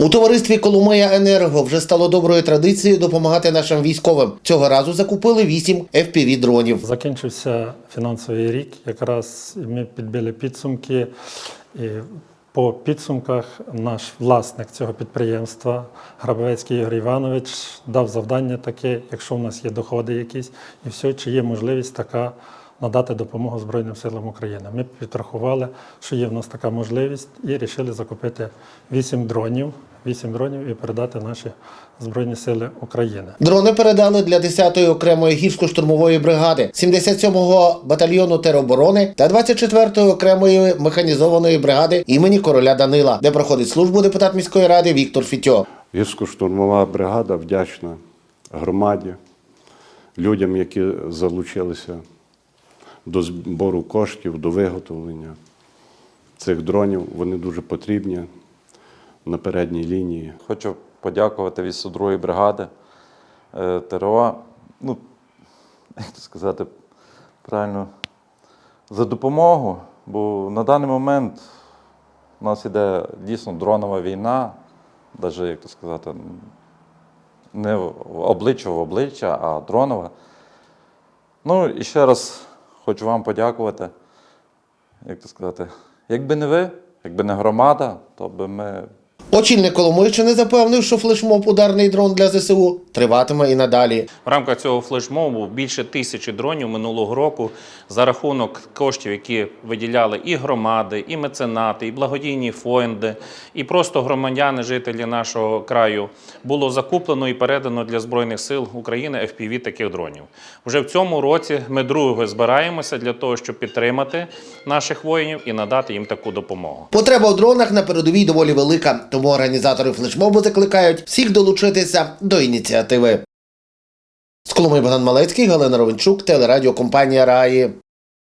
У товаристві Коломия Енерго вже стало доброю традицією допомагати нашим військовим. Цього разу закупили 8 fpv дронів. Закінчився фінансовий рік. Якраз ми підбили підсумки. І по підсумках наш власник цього підприємства, Грабовецький Ігор Іванович, дав завдання таке, якщо в нас є доходи якісь, і все, чи є можливість така надати допомогу Збройним силам України. Ми підрахували, що є в нас така можливість, і вирішили закупити 8 дронів, 8 дронів і передати наші Збройні Сили України. Дрони передали для 10-ї окремої гірсько-штурмової бригади, 77-го батальйону тероборони та 24-ї окремої механізованої бригади імені короля Данила, де проходить службу депутат міської ради Віктор Фітьо. Гірсько-штурмова бригада вдячна громаді, людям, які залучилися до збору коштів, до виготовлення цих дронів. Вони дуже потрібні на передній лінії. Хочу подякувати від 102-ї бригади е, ТРО. Ну, як сказати правильно, за допомогу, бо на даний момент у нас іде дійсно дронова війна, навіть, як то сказати, не обличчя в обличчя, а дронова. Ну і ще раз хочу вам подякувати. Як то сказати, якби не ви, якби не громада, то би ми Очільник Коломийщини запевнив, що флешмоб ударний дрон для ЗСУ триватиме і надалі. В рамках цього флешмобу більше тисячі дронів минулого року за рахунок коштів, які виділяли і громади, і меценати, і благодійні фонди, і просто громадяни, жителі нашого краю, було закуплено і передано для Збройних сил України FPV таких дронів. Вже в цьому році ми другого збираємося для того, щоб підтримати наших воїнів і надати їм таку допомогу. Потреба у дронах на передовій доволі велика, тому організатори флешмобу закликають всіх долучитися до ініціативи. З Коломиї Богдан Малецький, Галина Ровенчук, телерадіокомпанія Раї.